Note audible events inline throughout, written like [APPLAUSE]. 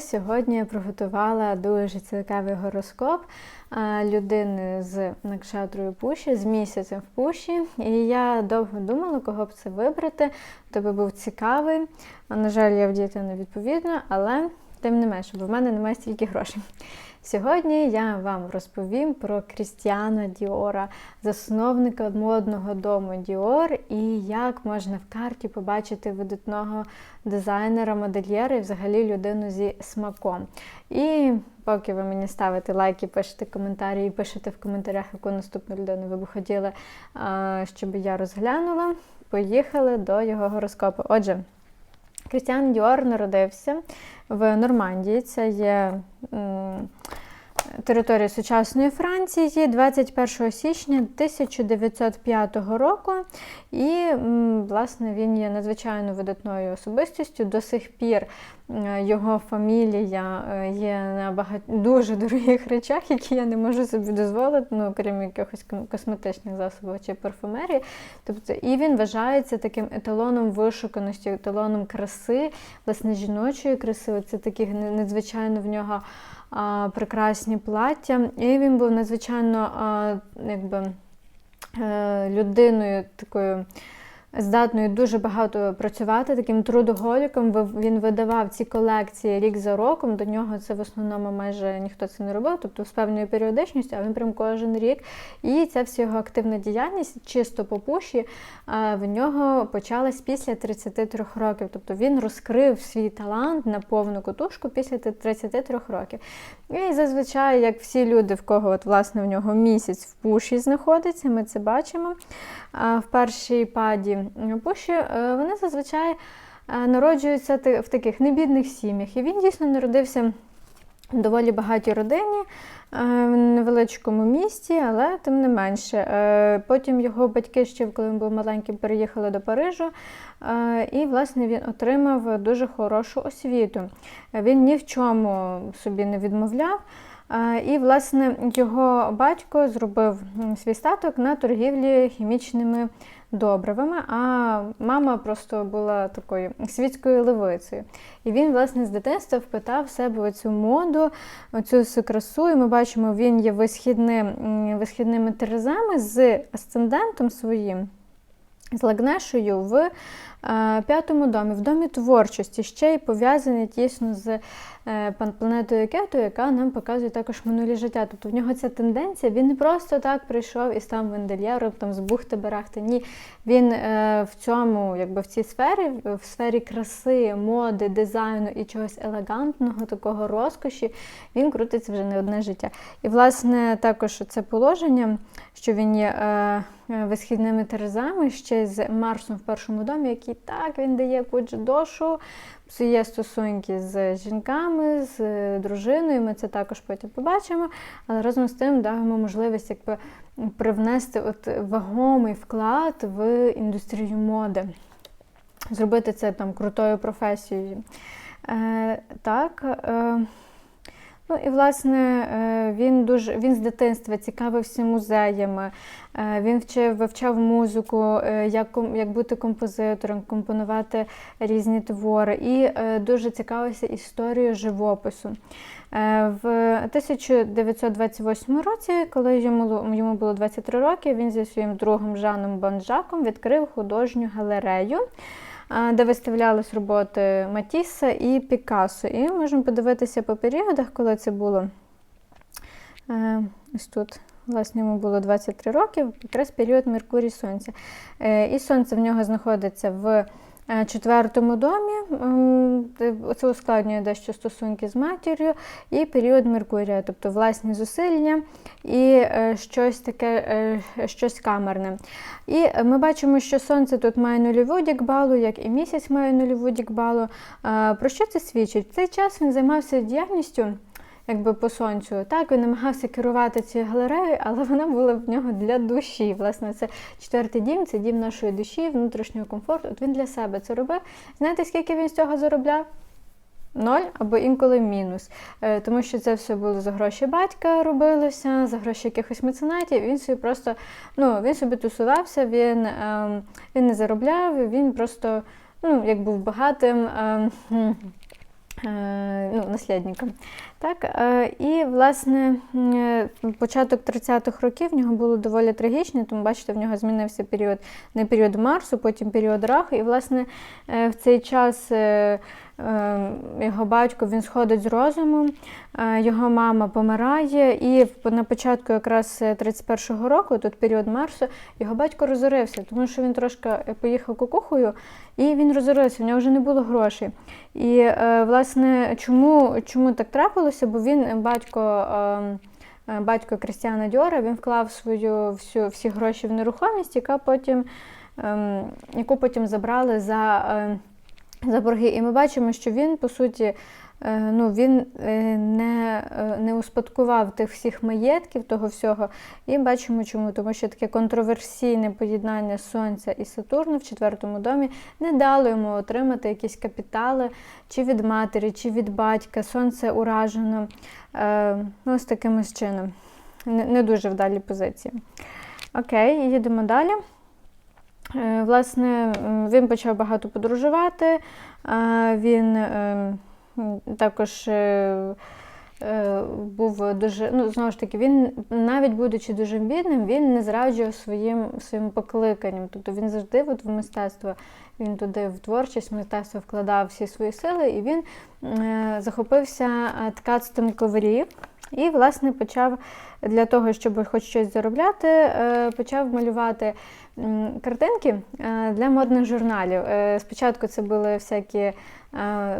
Сьогодні я приготувала дуже цікавий гороскоп людини з накшатрою пуші, з місяцем в пуші. І я довго думала, кого б це вибрати, тобі був цікавий. На жаль, я вдіти не відповідно, але тим не менше, бо в мене немає стільки грошей. Сьогодні я вам розповім про Крістіана Діора, засновника модного дому Діор, і як можна в карті побачити видатного дизайнера, модельєра і взагалі людину зі смаком. І поки ви мені ставите лайки, пишете коментарі і пишете в коментарях, яку наступну людину ви б хотіли, щоб я розглянула, поїхали до його гороскопу. Отже, Крістіан Діор народився в Нормандії. Це є територія сучасної Франції 21 січня 1905 року. І, власне, він є надзвичайно видатною особистістю. До сих пір його фамілія е, є на багать... дуже дорогих речах, які я не можу собі дозволити, ну, крім якихось косметичних засобів чи парфумерії. Тобто, і він вважається таким еталоном вишуканості, еталоном краси, власне, жіночої краси. Це такі надзвичайно в нього а, прекрасні плаття. І він був надзвичайно а, якби, е, людиною такою. Здатною дуже багато працювати, таким трудоголіком. Він видавав ці колекції рік за роком. До нього це в основному майже ніхто це не робив, тобто з певною періодичністю, а він прям кожен рік. І ця вся його активна діяльність, чисто по пуші, в нього почалась після 33 років. Тобто він розкрив свій талант на повну котушку після 33 років. І зазвичай, як всі люди, в кого от, власне в нього місяць в пуші знаходиться, ми це бачимо. В першій паді пуші е, вони зазвичай е, народжуються в таких небідних сім'ях. І він дійсно народився в доволі багатій родині, е, в невеличкому місті, але тим не менше. Е, Потім його батьки ще, коли він був маленьким, переїхали до Парижу, е, і, власне, він отримав дуже хорошу освіту. Е, Він ні в чому собі не відмовляв. Е, І, власне, його батько зробив свій статок на торгівлі хімічними добривами, а мама просто була такою світською левицею. І він, власне, з дитинства впитав в себе цю моду, всю красу. І ми бачимо, він є висхідним, висхідними терезами з асцендентом своїм. З Лагнешою в п'ятому домі, в домі творчості, ще й пов'язаний тісно з е, планетою Кету, яка нам показує також минулі життя. Тобто в нього ця тенденція, він не просто так прийшов і став вендельєром, там з бухти-барахти. Ні, він е, в цьому, якби в цій сфері, в сфері краси, моди, дизайну і чогось елегантного, такого розкоші, він крутиться вже не одне життя. І, власне, також це положення, що він є е, висхідними терезами, ще з Марсом в першому домі, який так він дає куч дошу, псує стосунки з жінками, з е, дружиною. Ми це також потім побачимо. Але разом з тим даємо можливість якби привнести от вагомий вклад в індустрію моди, зробити це там крутою професією. Е, так. Е, Ну і власне е, він дуже він з дитинства цікавився музеями. е, Він вчив вивчав музику, е, як як бути композитором, компонувати різні твори, і дуже цікавився історією живопису. В 1928 році, коли йому йому було 23 роки, він зі своїм другом Жаном Бонжаком відкрив художню галерею де виставлялись роботи Матісса і Пікассо. І можемо подивитися по періодах, коли це було. Е, Ось тут, власне, йому було 23 роки, якраз період Меркурій Сонця. Е, І сонце в нього знаходиться в четвертому домі. Це ускладнює дещо стосунки з матір'ю, і період Меркурія, тобто власні зусилля і е, щось таке, е, щось камерне. І е, ми бачимо, що сонце тут має нульову дікбалу, як і місяць має нульову дікбалу. Е, Про що це свідчить? В цей час він займався діяльністю. Якби по сонцю, так він намагався керувати цією галереєю, але вона була в нього для душі. Власне, це четвертий дім, це дім нашої душі, внутрішнього комфорту. От він для себе це робив. Знаєте, скільки він з цього заробляв? Ноль або інколи мінус. Е, Тому що це все було за гроші батька робилося, за гроші якихось меценатів. Він собі просто ну, він собі тусувався, він, ем, він не заробляв, він просто ну, як був багатим. ем, ну, наслідником. Так, е, і, власне, е, початок 30-х років в нього було доволі трагічно, тому бачите, в нього змінився період, не період Марсу, потім період Раху. І, власне, е, в цей час е, е, його батько він сходить з розуму, е, його мама помирає, і на початку якраз е, 31-го року, тут період Марсу, його батько розорився, тому що він трошки е, поїхав кукухою, і він розорився, в нього вже не було грошей. І, е, власне, чому, чому так трапилося? Бо він е, батько. е, е, Батько Крістіана Діора він вклав свою всю всі гроші в нерухомість, яка потім, ем, яку потім забрали за, е, за борги. І ми бачимо, що він, по суті, е, ну, він е, не, е, не успадкував тих всіх маєтків, того всього. І бачимо чому, тому що таке контроверсійне поєднання Сонця і Сатурна в четвертому домі не дало йому отримати якісь капітали чи від матері, чи від батька. Сонце уражено. Ну, ось таким чином. Не дуже вдалі позиції. Окей, їдемо далі. Е, Власне, він почав багато подорожувати. а, Він е, також е, е, був дуже, ну, знову ж таки, він, навіть будучи дуже бідним, він не зраджував своїм, своїм покликанням. Тобто він завжди от в мистецтво, він туди в творчість, в мистецтво вкладав всі свої сили, і він е, захопився е, ткацтвом коврів. І, власне, почав для того, щоб хоч щось заробляти, е, почав малювати картинки е, для модних журналів. Е, Спочатку це були всякі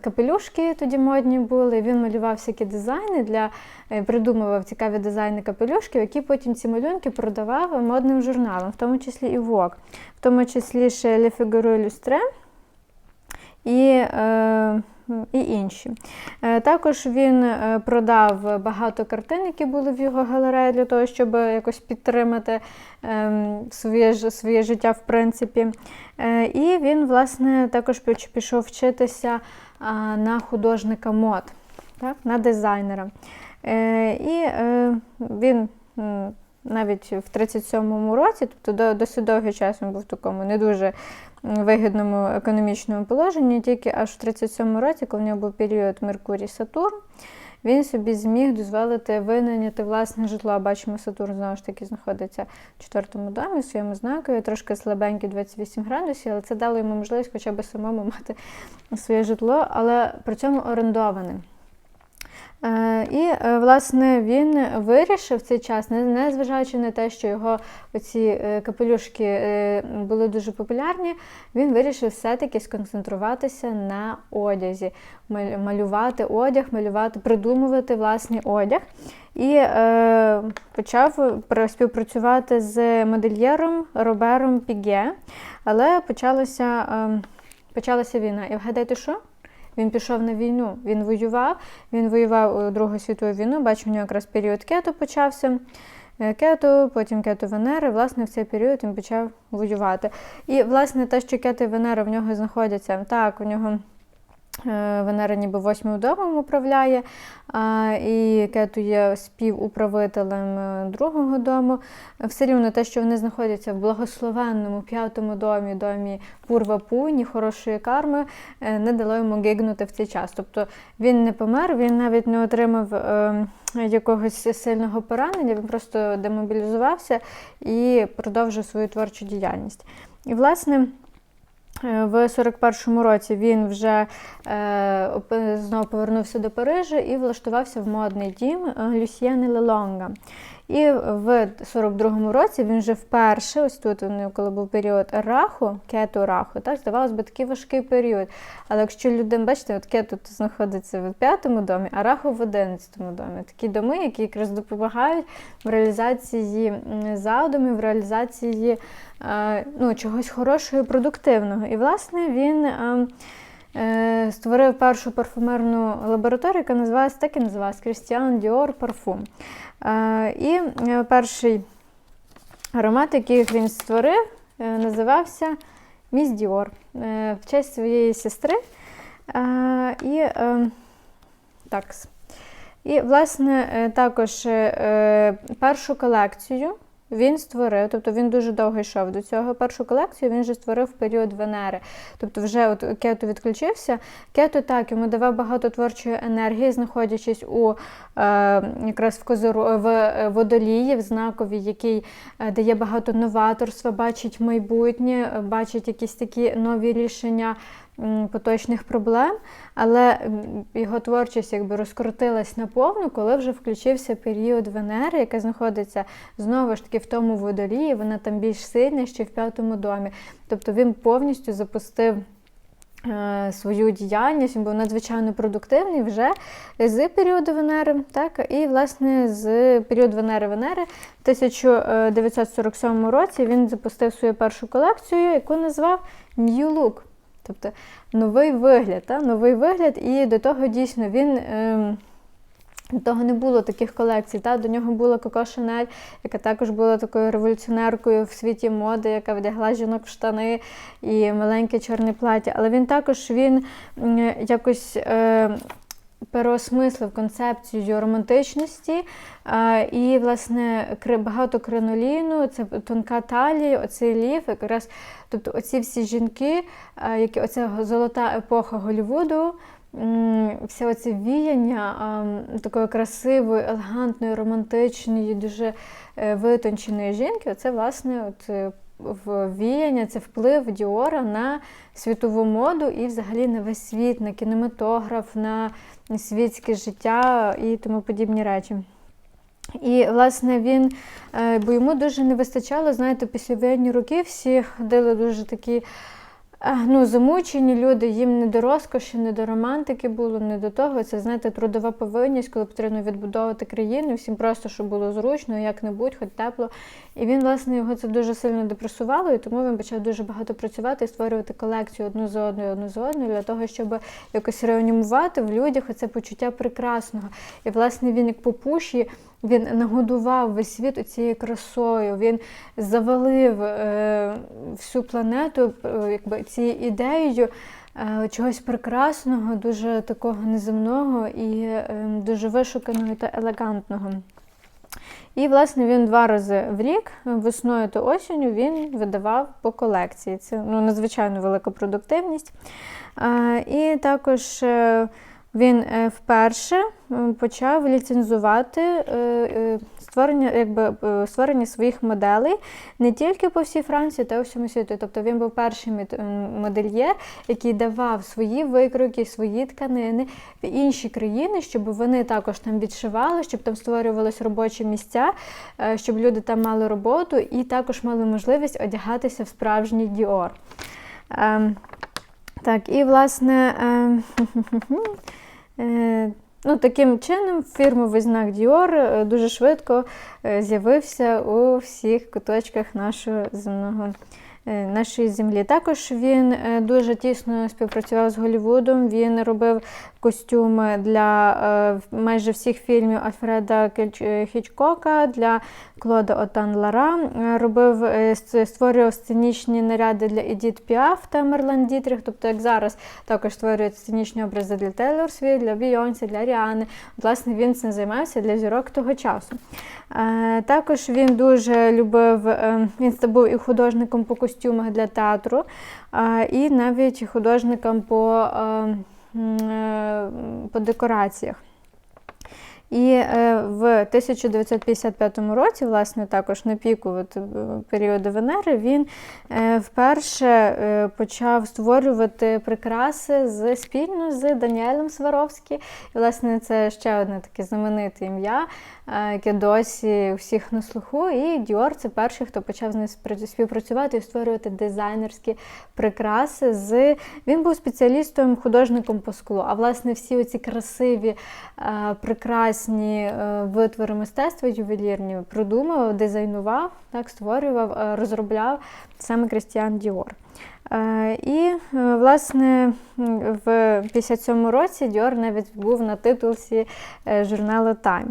капелюшки, тоді модні були. Він малював всякі дизайни для придумував цікаві дизайни капелюшків, які потім ці малюнки продавав модним журналам, в тому числі і Vogue, в тому числі ще Le Figaro Illustré і, е, і інші. Е, Також він е, продав багато картин, які були в його галереї, для того, щоб якось підтримати ем, своє, своє життя, в принципі. Е, І він, власне, також пішов вчитися на художника мод, так, на дизайнера. І він навіть в 37-му році, тобто до, досить довгий час він був в такому не дуже вигідному економічному положенні, тільки аж в 37-му році, коли в нього був період Меркурій-Сатурн, він собі зміг дозволити винайняти власне житло. Бачимо, Сатурн знову ж таки знаходиться в четвертому домі, своєму знакові, трошки слабенький 28 градусів, але це дало йому можливість хоча б самому мати своє житло, але при цьому орендоване. Е, І, е, власне, він вирішив цей час, не- незважаючи на те, що його оці е, капелюшки були дуже популярні, він вирішив все-таки сконцентруватися на одязі, малювати одяг, малювати, придумувати власний одяг. І е, почав співпрацювати з модельєром Робером Піге, але почалася, е, почалася війна. І вгадайте, що? Він пішов на війну, він воював, він воював у Другу світову війну, бачу, у нього якраз період кету почався. Е, Кету, потім кету Венери, власне, в цей період він почав воювати. І, власне, те, що кету Венери в нього знаходяться, так, у нього Венера ніби восьмим домом управляє, і кету є співуправителем е, другого дому. Все рівно те, що вони знаходяться в благословенному п'ятому домі, домі Пурва Пуні, хорошої карми, е, не дало йому гигнути в цей час. Тобто він не помер, він навіть не отримав е, якогось сильного поранення, він просто демобілізувався і продовжив свою творчу діяльність. І, власне, е, в 41-му році він вже е, знову повернувся до Парижа і влаштувався в модний дім е, Люсьєни Лелонга. І в 42-му році він вже вперше, ось тут, коли був період раху, кету раху, так, здавалось би, такий важкий період. Але якщо людина, бачите, от кету знаходиться в п'ятому домі, а раху в 11-му домі. Такі доми, які якраз допомагають в реалізації задумів, в реалізації е, ну, чогось хорошого і продуктивного. І, власне, він. Е, Створив першу парфумерну лабораторію, яка називалась так і називалась Christian Dior Parfum. Е, І е, перший аромат, який він створив, називався Міс Діор в честь своєї сестри. І так. І, власне, також першу колекцію він створив, тобто він дуже довго йшов до цього. Першу колекцію він вже створив в період Венери. Тобто, вже от Кето відключився. Кето так йому давав багато творчої енергії, знаходячись у е, якраз в козору в е, водолії, в знакові, який е, дає багато новаторства, бачить майбутнє, бачить якісь такі нові рішення поточних проблем, але його творчість якби розкрутилась наповну, коли вже включився період Венери, яка знаходиться знову ж таки в тому водолії, вона там більш сильна ще в п'ятому домі. Тобто він повністю запустив. е, Свою діяльність, він був надзвичайно продуктивний вже з періоду Венери, так і власне з періоду Венери Венери в 1947 році він запустив свою першу колекцію, яку назвав New Look. Тобто новий вигляд, та? новий вигляд, і до того дійсно він. Ем, до того не було таких колекцій. Та? До нього була Коко Шанель, яка також була такою революціонеркою в світі моди, яка вдягла жінок в штани і маленьке чорне плаття. Але він також він якось. Е, Переосмислив концепцію романтичності. І, власне, багато криноліну, це тонка талія, оцей ліф, якраз, тобто оці всі жінки, які оця золота епоха Голлівуду, все оце віяння а, такої красивої, елегантної, романтичної, дуже е, витонченої жінки, це, власне, от, е, віяння, це вплив Діора на світову моду і взагалі на весь світ, на кінематограф, на світське життя і тому подібні речі. І, власне, він, е, бо йому дуже не вистачало, знаєте, після воєнні роки всі ходили дуже такі ну, замучені люди, їм не до розкоші, не до романтики було, не до того. Це, знаєте, трудова повинність, коли потрібно відбудовувати країну, всім просто, щоб було зручно, як-небудь, хоч тепло. І він, власне, його це дуже сильно депресувало, і тому він почав дуже багато працювати і створювати колекцію одну за одною, одну за одною, для того, щоб якось реанімувати в людях оце почуття прекрасного. І, власне, він як по пуші. Він нагодував весь світ цією красою, він завалив е, всю планету е, якби, цією ідеєю е, чогось прекрасного, дуже такого неземного і е, дуже вишуканого та елегантного. І, власне, він два рази в рік, весною та осінню, він видавав по колекції. Це ну, надзвичайно велика продуктивність. Е, і також е, він е, вперше почав ліцензувати е, е, створення, якби, е, створення своїх моделей не тільки по всій Франції, та й у всьому світу. Тобто він був перший мед- модельєр, який давав свої викройки, свої тканини в інші країни, щоб вони також там відшивали, щоб там створювались робочі місця, е, щоб люди там мали роботу і також мали можливість одягатися в справжній Діор. Ем, так, і власне. [LAUGHS] Е, Ну, таким чином, фірмовий знак Dior е, дуже швидко е, з'явився у всіх куточках нашого земного. Нашої землі. Також він дуже тісно співпрацював з Голлівудом. Він робив костюми для е, майже всіх фільмів Альфреда е, Хічкока, для Клода Отан Лара. Е, Робив, створював сценічні наряди для Едіт Піаф та Мерлен Дітріх. Тобто, як зараз також створюють сценічні образи для Тейлор Свіфт, для Бійонсі, для Ріани. Власне, він цим займався для зірок того часу. Також він дуже любив, він був і художником по костюмах для театру, і навіть художником по, по декораціях. І е, в 1955 році, власне, також на піку от, е, періоду Венери, він е, вперше почав створювати прикраси з, спільно з Даніелем Сваровським. І, власне, це ще одне таке знамените ім'я, яке досі у всіх на слуху. І Діор це перший, хто почав з ним співпрацювати і створювати дизайнерські прикраси. З... Він був спеціалістом, художником по склу. А власне, всі оці красиві, е, прекрасні е, витвори мистецтва ювелірні придумав, дизайнував, так, створював, е, розробляв саме Крістіан Діор. Е, І, власне, в 57 році Діор навіть був на титулці журналу Time.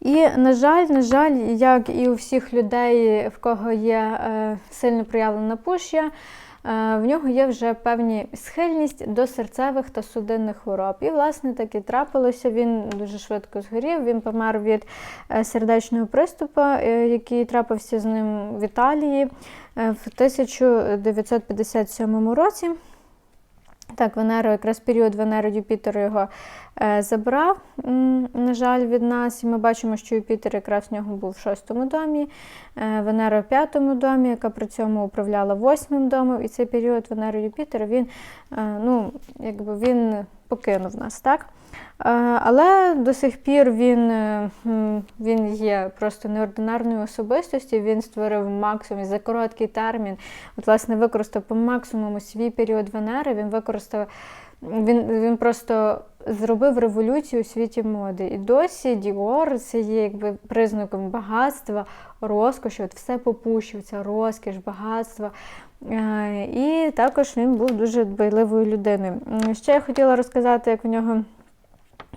І, на жаль, на жаль, як і у всіх людей, в кого є сильно проявлена пушя, в нього є вже певні схильність до серцевих та судинних хвороб. І, власне, так і трапилося. Він дуже швидко згорів. Він помер від е, сердечного приступу, е, який трапився з ним в Італії е, в 1957 році. Так, Венера, якраз період Венеру Юпітера його е, забрав, на жаль, від нас. І ми бачимо, що Юпітер якраз в нього був в шостому домі, е, Венера в п'ятому домі, яка при цьому управляла восьмим домом. І цей період Венеру Юпітера він, е, ну, якби він покинув нас, так? Е, Але до сих пір він, е, він є просто неординарною особистістю. Він створив максимум за короткий термін. От, власне, використав по максимуму свій період Венери. Він використав. Він, він просто зробив революцію у світі моди. І досі Діор це є якби признаком багатства, розкоші, от все попущив, ця розкіш, багатство. Е, І також він був дуже дбайливою людиною. Ще я хотіла розказати, як в нього.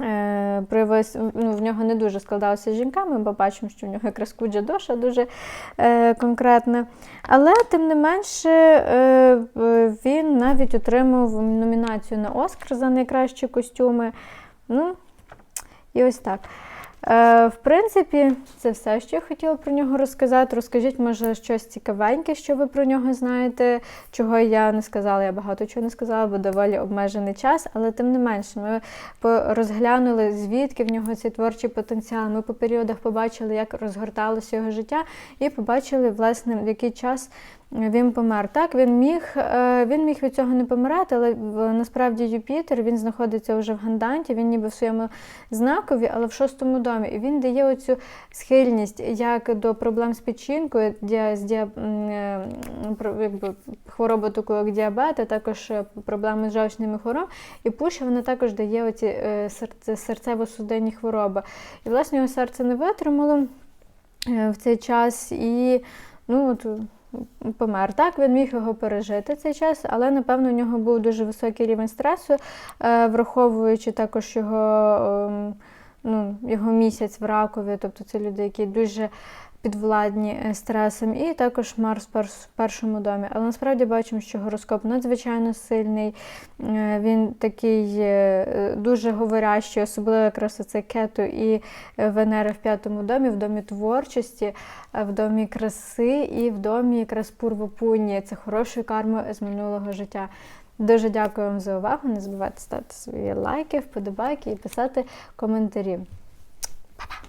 Е, проявилось, ну, в нього не дуже складалося з жінками, бо бачимо, що в нього якраз куджа доша дуже е, конкретна. Але тим не менше е, він навіть отримав номінацію на Оскар за найкращі костюми. Ну, і ось так. Е, в принципі, це все, що я хотіла про нього розказати. Розкажіть, може, щось цікавеньке, що ви про нього знаєте, чого я не сказала. Я багато чого не сказала, бо доволі обмежений час, але тим не менше, ми розглянули, звідки в нього цей творчий потенціал. Ми по періодах побачили, як розгорталося його життя, і побачили, власне, в який час він помер. Так, він міг, е, він міг від цього не помирати, але насправді Юпітер він знаходиться вже в Ганданті, він ніби в своєму знакові, але в шостому домі. І він дає оцю схильність як до проблем з печінкою, з діа- м, е, якби, хвороба таку, як діабет, а також е, проблеми з жовчними хворобами. І пуша вона також дає оці е, серцево-судинні хвороби. І власне його серце не витримало е, в цей час і ну, от, помер. Так, він міг його пережити цей час, але напевно у нього був дуже високий рівень стресу, е, враховуючи також його, ем, ну, його місяць в ракові, тобто це люди, які дуже підвладні е, стресом, і також Марс в першому домі. Але насправді бачимо, що гороскоп надзвичайно сильний. Е, Він такий е, дуже говорящий, особливо якраз це кету і Венера в п'ятому домі, в домі творчості, в домі краси і в домі якраз Пурвопуні. Це хорошою кармою з минулого життя. Дуже дякую вам за увагу. Не забувайте ставити свої лайки, вподобайки і писати коментарі. Па-па!